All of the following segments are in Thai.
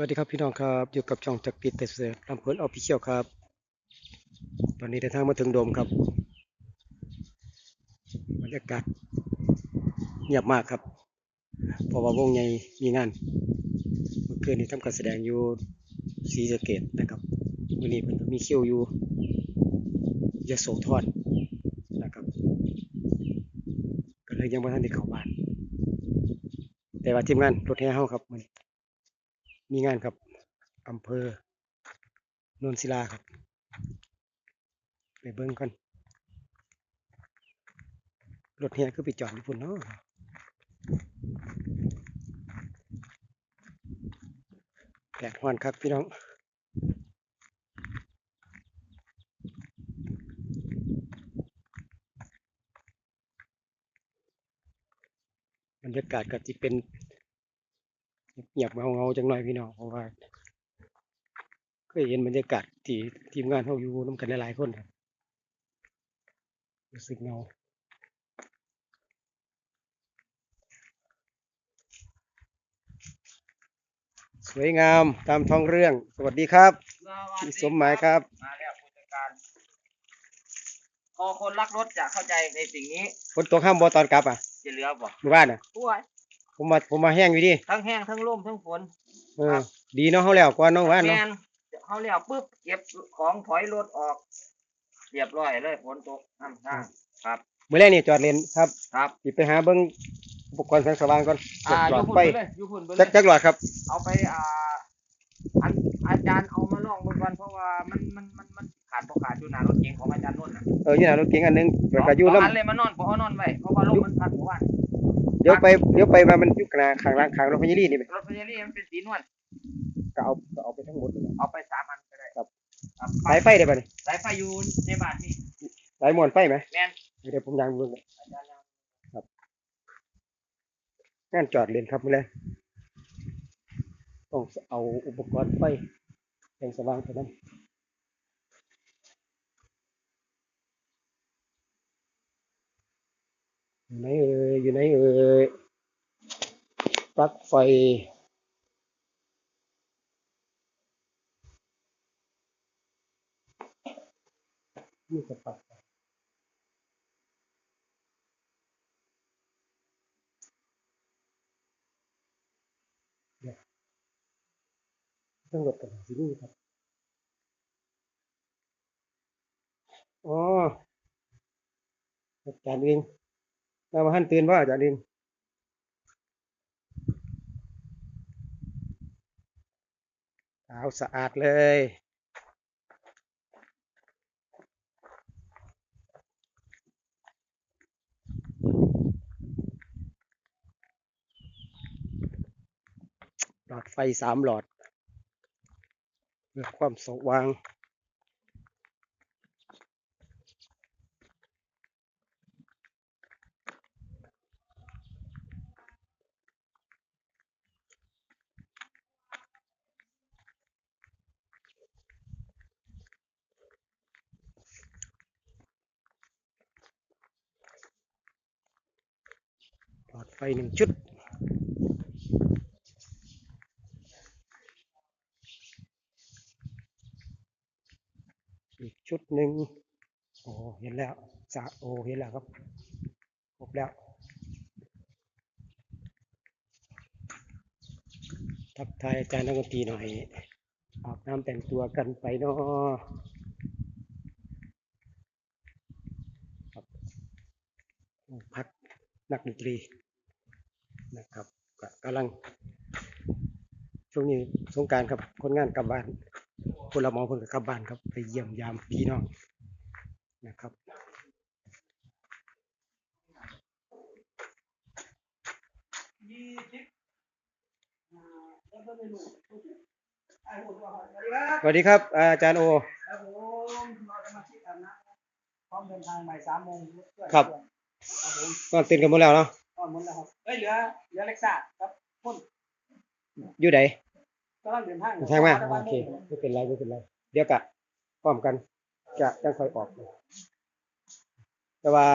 วัสดีครับพี่น้องครับ อยู่กับช่องจักรีเตเซอร์ลำเพลินออฟฟิเชียลครับ ตอนนี้เดินทางมาถึงโดมครับบรรยากาศเงียบมากครับเพราะว่าวงใหญ่มีงานเมื่อคืนนี้ทำการแสดงอยู่ศรีสเกดนะครับวันนี้เพิ่นมีคิวอยู่ยโสธรนะครับก็เลยยังไม่ทันได้เข้าบ้าน แต่ว่าทีมงานรถแห่เฮาครับมัน มีงานครับอำเภอโนนศิลาครับ ไปเบิ่งกันรถแห่คือไปจอดอยู่พุ่นเนาะแดดฮ้อนครับพี่น้องบรรยากาศก็จะเป็น เงียบเงาเงาๆจังหน่อยพี่น้องเพราะว่าเคยเห็นบรรยากาศที่ทีมงานเขาอยู่น้ำกันหลายๆคนครับรู้สึกเงาสวยงามตามท้องเรื่อง สวัสดีครับพี่สมหมายครับมาแล้วผู้จัดการพอคนรักรถจะเข้าใจในสิ่งนี้ฝนตกห้ามบอตอนกลับอะจะเหลือบ่หมู่บ้านอะป่วย ผมมาผมมาแห้งอยู่ดิทั้งแห้งทั้งร่มทั้งฝน เออดีเนาะเขาแล้วกว่าน้องว่านแมเนาะนเขาเรียกปุ๊บเก็บของถอยรถออก เรียบร้อยเลยฝนตกน้ำท่าครับเมื่อแรกนี่จอดเลนครับครับสิไปหาเบิ้งอุปกรณ์แสงสว่างก่อนอ่าหลออดยู่พุ่นไฟไปเลยอยู่พุ่นไปเลจักยจักหลอดครับ เอาไปอ่าอันอาจารย์เอามาลองเบิ่งก่อนเพราะว่ามันมันมันมันขาดบ่ขาดอยู่หน้ารถเก๋งของอาจารย์นุ่นน่ะเอออยู่หน้ารถเก๋งอันหนึงแล้วก็อยู่สงน้อันเลยมานอนบ่เอานอนไว้เพราะว่าลมมันพัดเมื่อวานำเดี๋ยวไปเดี๋ยวไปมามันอยู่กลางขางล่างขางรถพยารีนี่ไหมรถพยารี่มันเป็นสีนวลก็เอาก็เอาไปทั้งหมดเลยเอาไปสามอันก็ได้ครับสายไฟได้ป่ะนี่สายไฟอยู่ในบ้านนี่สายมวนไฟไหมแม่นเดี๋ยวผมยางเบิ่งเลยอาจารย์ยังงานจอดเลนครับมื้อแลงต้องเอาอุปกรณ์ไฟแสงสว่างไปนั้นอยู่ไหนเอ่ยอยู่ไหนเอ่ย ปลั๊กไฟ นี่ก็ปลั๊กต้องกดกันที่นี่ครับ อ๋ออาจารย์เองมามาหันตื่นว่าอาจารย์ เอาสะอาดเลย หลอดไฟสามหลอดเพื่อความสว่าง ไฟหนึ่งชุด อีกชุดหนึ่งโอ้เห็นแล้วสะโอ้เห็นแล้วครับครบแล้วทักทายอาจารย์นักดนตรีหน่อยอาบน้ำแต่งตัวกันไปเนาะครับห้องพักนักดนตรี นะครับก็กำลัง ช่วงนี้สงกรารครับคนงานกลับบ้านคนละหมอเพิ่นก็กลับบ้านครับ ไปเยี่ยมยามพี่น้องนะครับสวัสดีครับ อาจารย์โอครับผมเราจะมาที่กันนะพร้อมเดินทางบ่ายสามโมงครับครับผมก็ตื่นกันหมดแล้วเนาะ ก็หมดแล้วครับเอ้ยเหลือเหลือเล็กซ่าครับพ่นอยู่ไหนกำลังเดินทางทางมาโอเคไม่เป็นไรไม่เป็นไร เดี๋ยวกะพร้อมกัน จะจะค่อยออก แต่ว่า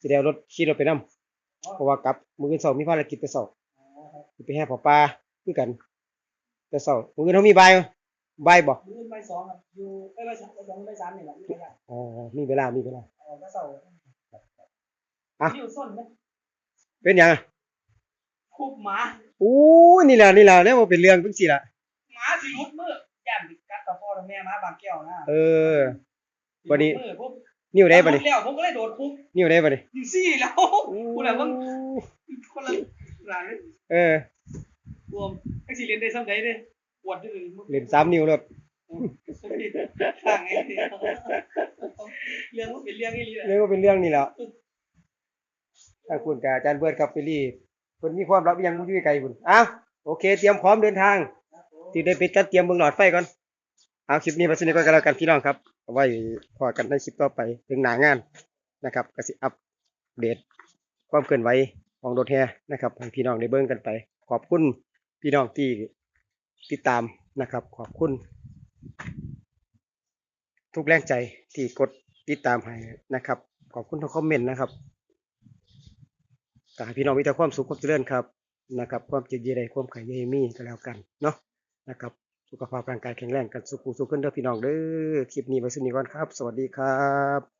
สิเดียวรถขี่รถไปนํเพราะว่ากลับมื้ออื่นเช้ามีภารกิจไปสอบสิไปแห่ผอปลาคือกัน แต่เศร้ามื้อนี้เขามีใบายใบายบ่มื้อใบสองครับอยู่ใบใบสองใบสองใบสามนี่แหละมีระยะอ๋อมีเวลามีเวลาเออก็เศร้า อะนิ้วส้นไหมเป็นหยังอะคูบหมาอู้นี่ล่ะนี่ล่ะเนี่ยบ่เป็นเรื่องจังซี่ล่ะหมาสิรุดมือย่านไปกัดกับพ่อกับแม่หมาบางแก้วนะเออบัดนี้สิรุมือปุ๊บนิ้วได้บ่นี่รุแล้วผมก็เลยโดดคุกนิ้วได้บ่นี่อยู่ซี่แล้วกูน่ะมันคนละหลานเออรวมไอ้สิเรียนได้ซ้ำใดเด้ปวดอยู่เลยมึงเล่นสามนิ้วแล้วข้างไงเรื่องมันเป็นเรื่องอีหลีแหละเรียกว่าเป็นเรื่องนี่แหละ ถ้าคุณกับอาจารย์เบิร์ดครับไปรีเพิ่นมีความลับยังบ่อยู่ไกลคุณอ้าวโอเค เตรียมพร้อมเดินทางที่ได้ปิดกันเตรียมเบิ่งหลอดไฟก่อนเอาคลิปนี้ไปสนิทกันแล้วกันพี่น้องครับเอาไว้พอกันในคลิปต่อไปถึงหนางานนะครับก็สิอัปเดตความเคลื่อนไหวของรถแฮนะครับให้พี่น้องได้เบิ่งกันไป ขอบคุณพี่น้องที่ติดตามนะครับ ขอบคุณ ทุกแรงใจที่กดติดตามให้นะครับ ขอบคุณทุกคอมเมนต์นะครับ ขอให้พี่น้องมีแต่ความสุขความเจริญครับนะครับ ความเจริญใดความไข่เยมีก็แล้วกันเนาะนะครับ สุขภาพร่างกายแข็งแรงกันสุขสุขขึ้นเด้อพี่น้องเด้อคลิปนี้ไว้สนิทก่อนครับ สวัสดีครับ